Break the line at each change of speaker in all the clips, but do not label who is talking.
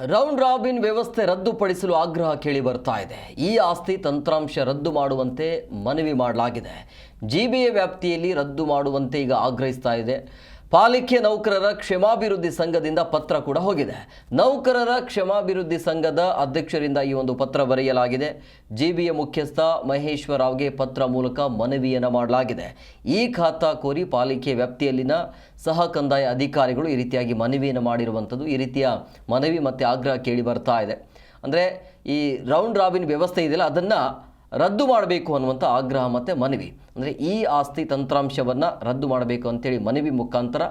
Round robin ವ್ಯವಸ್ಥೆ ರದ್ದುಪಡಿಸಲು ಆಗ್ರಹ ಕೇಳಿ ಬರ್ತಾ ಇದೆ. ಈ ಆಸ್ತಿ ತಂತ್ರಾಂಶ ರದ್ದು ಮಾಡುವಂತೆ ಮನವಿ ಮಾಡಲಾಗಿದೆ. ಜಿ ಬಿ ಎ ವ್ಯಾಪ್ತಿಯಲ್ಲಿ ರದ್ದು ಮಾಡುವಂತೆ ಈಗ ಆಗ್ರಹಿಸ್ತಾ ಇದೆ. ಪಾಲಿಕೆ ನೌಕರರ ಕ್ಷೇಮಾಭಿವೃದ್ಧಿ ಸಂಘದಿಂದ ಪತ್ರ ಕೂಡ ಹೋಗಿದೆ. ನೌಕರರ ಕ್ಷೇಮಾಭಿವೃದ್ಧಿ ಸಂಘದ ಅಧ್ಯಕ್ಷರಿಂದ ಈ ಒಂದು ಪತ್ರ ಬರೆಯಲಾಗಿದೆ. ಜಿಬಿಎ ಮುಖ್ಯಸ್ಥ ಮಹೇಶ್ವರಾವ್ಗೆ ಪತ್ರ ಮೂಲಕ ಮನವಿಯನ್ನು ಮಾಡಲಾಗಿದೆ. ಈ ಖಾತಾ ಕೋರಿ ಪಾಲಿಕೆ ವ್ಯಾಪ್ತಿಯಲ್ಲಿನ ಸಹ ಕಂದಾಯ ಅಧಿಕಾರಿಗಳು ಈ ರೀತಿಯಾಗಿ ಮನವಿಯನ್ನು ಮಾಡಿರುವಂಥದ್ದು ಈ ರೀತಿಯ ಮನವಿ ಮತ್ತು ಆಗ್ರಹ ಕೇಳಿ ಬರ್ತಾ ಇದೆ. ಅಂದರೆ ಈ ರೌಂಡ್ ರಾಬಿನ್ ವ್ಯವಸ್ಥೆ ಇದೆಯಲ್ಲ, ಅದನ್ನು ರದ್ದು ಮಾಡಬೇಕು ಅನ್ನುವಂಥ ಆಗ್ರಹ ಮತ್ತು ಮನವಿ. ಅಂದರೆ ಈ ಆಸ್ತಿ ತಂತ್ರಾಂಶವನ್ನು ರದ್ದು ಮಾಡಬೇಕು ಅಂತೇಳಿ ಮನವಿ ಮುಖಾಂತರ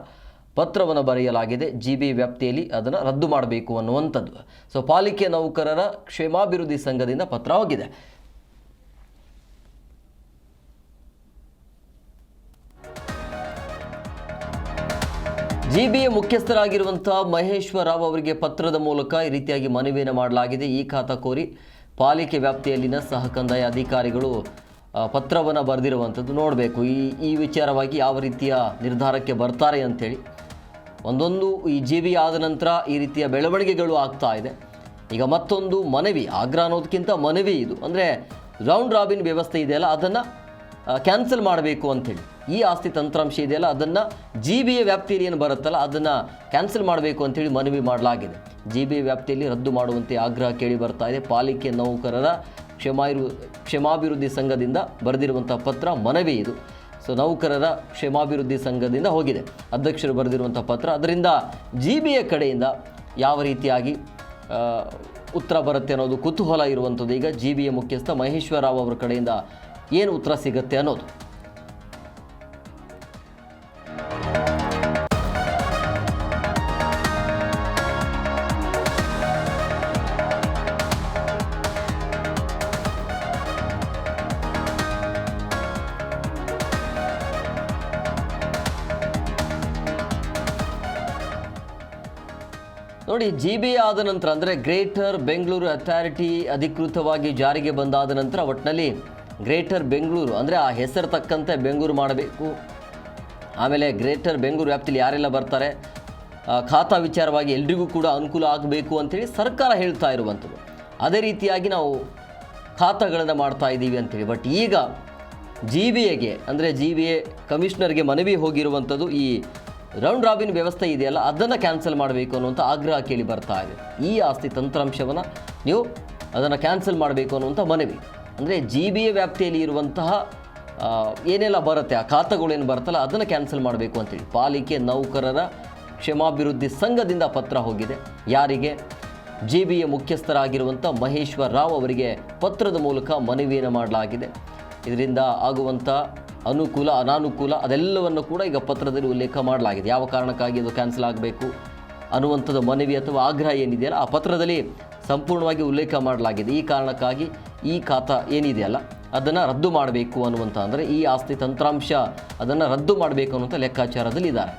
ಪತ್ರವನ್ನು ಬರೆಯಲಾಗಿದೆ. ಜಿ ಬಿ ವ್ಯಾಪ್ತಿಯಲ್ಲಿ ಅದನ್ನು ರದ್ದು ಮಾಡಬೇಕು ಅನ್ನುವಂಥದ್ದು. ಸೊ ಪಾಲಿಕೆ ನೌಕರರ ಕ್ಷೇಮಾಭಿವೃದ್ಧಿ ಸಂಘದಿಂದ ಪತ್ರ ಹೋಗಿದೆ. ಜಿಬಿಎ ಮುಖ್ಯಸ್ಥರಾಗಿರುವಂಥ ಮಹೇಶ್ವರ ರಾವ್ ಅವರಿಗೆ ಪತ್ರದ ಮೂಲಕ ಈ ರೀತಿಯಾಗಿ ಮನವಿಯನ್ನು ಮಾಡಲಾಗಿದೆ. ಈ ಖಾತಾ ಕೋರಿ ಪಾಲಿಕೆ ವ್ಯಾಪ್ತಿಯಲ್ಲಿನ ಸಹಕಂದಾಯ ಅಧಿಕಾರಿಗಳು ಪತ್ರವನ್ನು ಬರೆದಿರುವಂಥದ್ದು ನೋಡಬೇಕು. ಈ ಈ ವಿಚಾರವಾಗಿ ಯಾವ ರೀತಿಯ ನಿರ್ಧಾರಕ್ಕೆ ಬರ್ತಾರೆ ಅಂಥೇಳಿ. ಒಂದೊಂದು ಈ ಜಿ ಆದ ನಂತರ ಈ ರೀತಿಯ ಬೆಳವಣಿಗೆಗಳು ಆಗ್ತಾ ಇದೆ. ಈಗ ಮತ್ತೊಂದು ಮನವಿ ಆಗ್ರಹ ಅನ್ನೋದಕ್ಕಿಂತ ಮನವಿ ಇದು. ಅಂದರೆ, ರೌಂಡ್ ರಾಬಿನ್ ವ್ಯವಸ್ಥೆ ಇದೆಯಲ್ಲ, ಅದನ್ನು ಕ್ಯಾನ್ಸಲ್ ಮಾಡಬೇಕು ಅಂಥೇಳಿ ಈ ಆಸ್ತಿ ತಂತ್ರಾಂಶ ಇದೆಯಲ್ಲ, ಅದನ್ನು ಜಿ ಬಿ ಎ ವ್ಯಾಪ್ತಿಯಲ್ಲಿ ಏನು ಬರುತ್ತಲ್ಲ, ಅದನ್ನು ಕ್ಯಾನ್ಸಲ್ ಮಾಡಬೇಕು ಅಂತೇಳಿ ಮನವಿ ಮಾಡಲಾಗಿದೆ. ಜಿ ಬಿ ಎ ವ್ಯಾಪ್ತಿಯಲ್ಲಿ ರದ್ದು ಮಾಡುವಂತೆ ಆಗ್ರಹ ಕೇಳಿ ಬರ್ತಾ ಇದೆ. ಪಾಲಿಕೆ ನೌಕರರ ಕ್ಷಮಾಯಿರು ಕ್ಷಮಾಭಿವೃದ್ಧಿ ಸಂಘದಿಂದ ಬರೆದಿರುವಂಥ ಪತ್ರ ಮನವಿ ಇದು. ಸೊ ನೌಕರರ ಕ್ಷೇಮಾಭಿವೃದ್ಧಿ ಸಂಘದಿಂದ ಹೋಗಿದೆ. ಅಧ್ಯಕ್ಷರು ಬರೆದಿರುವಂಥ ಪತ್ರ. ಅದರಿಂದ ಜಿ ಬಿ ಎ ಕಡೆಯಿಂದ ಯಾವ ರೀತಿಯಾಗಿ ಉತ್ತರ ಬರುತ್ತೆ ಅನ್ನೋದು ಕುತೂಹಲ ಇರುವಂಥದ್ದು ಈಗ ಜಿ ಬಿ ಎ ಮುಖ್ಯಸ್ಥ ಮಹೇಶ್ವರ ರಾವ್ ಅವರ ಕಡೆಯಿಂದ ಏನು ಉತ್ತರ ಸಿಗುತ್ತೆ ಅನ್ನೋದು. ನೋಡಿ ಜಿ ಬಿ ಆದ ನಂತರ, ಅಂದರೆ ಗ್ರೇಟರ್ ಬೆಂಗಳೂರು ಅಥಾರಿಟಿ ಅಧಿಕೃತವಾಗಿ ಜಾರಿಗೆ ಬಂದಾದ ನಂತರ ಒಟ್ಟಿನಲ್ಲಿ ಗ್ರೇಟರ್ ಬೆಂಗಳೂರು ಅಂದರೆ ಆ ಹೆಸರು ತಕ್ಕಂತೆ ಬೆಂಗಳೂರು ಮಾಡಬೇಕು. ಆಮೇಲೆ ಗ್ರೇಟರ್ ಬೆಂಗಳೂರು ವ್ಯಾಪ್ತಿಯಲ್ಲಿ ಯಾರೆಲ್ಲ ಬರ್ತಾರೆ? ಖಾತಾ ವಿಚಾರವಾಗಿ ಎಲ್ರಿಗೂ ಕೂಡ ಅನುಕೂಲ ಆಗಬೇಕು ಅಂತೇಳಿ ಸರ್ಕಾರ ಹೇಳ್ತಾ ಇರುವಂಥದ್ದು. ಅದೇ ರೀತಿಯಾಗಿ ನಾವು ಖಾತಾಗಳನ್ನು ಮಾಡ್ತಾ ಇದ್ದೀವಿ ಅಂತೇಳಿ. ಬಟ್ ಈಗ ಜಿ ಬಿ ಎಗೆ ಅಂದರೆ ಜಿ ಬಿ ಎ ಕಮಿಷನರ್ಗೆ ಮನವಿ ಹೋಗಿರುವಂಥದ್ದು ಈ ರೌಂಡ್ ರಾಬಿನ್ ವ್ಯವಸ್ಥೆ ಇದೆಯಲ್ಲ, ಅದನ್ನು ಕ್ಯಾನ್ಸಲ್ ಮಾಡಬೇಕು ಅನ್ನುವಂಥ ಆಗ್ರಹ ಕೇಳಿ ಬರ್ತಾ ಇದೆ. ಈ ಆಸ್ತಿ ತಂತ್ರಾಂಶವನ್ನು ನೀವು ಅದನ್ನು ಕ್ಯಾನ್ಸಲ್ ಮಾಡಬೇಕು ಅನ್ನುವಂಥ ಮನವಿ. ಅಂದರೆ ಜಿ ಬಿ ಎ ವ್ಯಾಪ್ತಿಯಲ್ಲಿ ಇರುವಂತಹ ಏನೆಲ್ಲ ಬರುತ್ತೆ, ಆ ಖಾತೆಗಳೇನು ಬರುತ್ತಲ್ಲ, ಅದನ್ನು ಕ್ಯಾನ್ಸಲ್ ಮಾಡಬೇಕು ಅಂತೇಳಿ. ಪಾಲಿಕೆ ನೌಕರರ ಕ್ಷಮಾಭಿವೃದ್ಧಿ ಸಂಘದಿಂದ ಪತ್ರ ಹೋಗಿದೆ. ಯಾರಿಗೆ? ಜಿ ಬಿ ಎ ಮುಖ್ಯಸ್ಥರಾಗಿರುವಂಥ ಮಹೇಶ್ವರ ರಾವ್ ಅವರಿಗೆ ಪತ್ರದ ಮೂಲಕ ಮನವಿಯನ್ನು ಮಾಡಲಾಗಿದೆ. ಇದರಿಂದ ಆಗುವಂಥ ಅನುಕೂಲ, ಅನಾನುಕೂಲ, ಅದೆಲ್ಲವನ್ನು ಕೂಡ ಈಗ ಪತ್ರದಲ್ಲಿ ಉಲ್ಲೇಖ ಮಾಡಲಾಗಿದೆ. ಯಾವ ಕಾರಣಕ್ಕಾಗಿ ಅದು ಕ್ಯಾನ್ಸಲ್ ಆಗಬೇಕು ಅನ್ನುವಂಥದ್ದು ಮನವಿ ಅಥವಾ ಆಗ್ರಹ ಏನಿದೆಯಲ್ಲ, ಆ ಪತ್ರದಲ್ಲಿ ಸಂಪೂರ್ಣವಾಗಿ ಉಲ್ಲೇಖ ಮಾಡಲಾಗಿದೆ. ಈ ಕಾರಣಕ್ಕಾಗಿ ಈ ಖಾತಾ ಏನಿದೆಯಲ್ಲ, ಅದನ್ನು ರದ್ದು ಮಾಡಬೇಕು ಅನ್ನುವಂಥ, ಅಂದರೆ ಈ ಆಸ್ತಿ ತಂತ್ರಾಂಶ ಅದನ್ನು ರದ್ದು ಮಾಡಬೇಕು ಅನ್ನುವಂಥ ಲೆಕ್ಕಾಚಾರದಲ್ಲಿ ಇದ್ದಾರೆ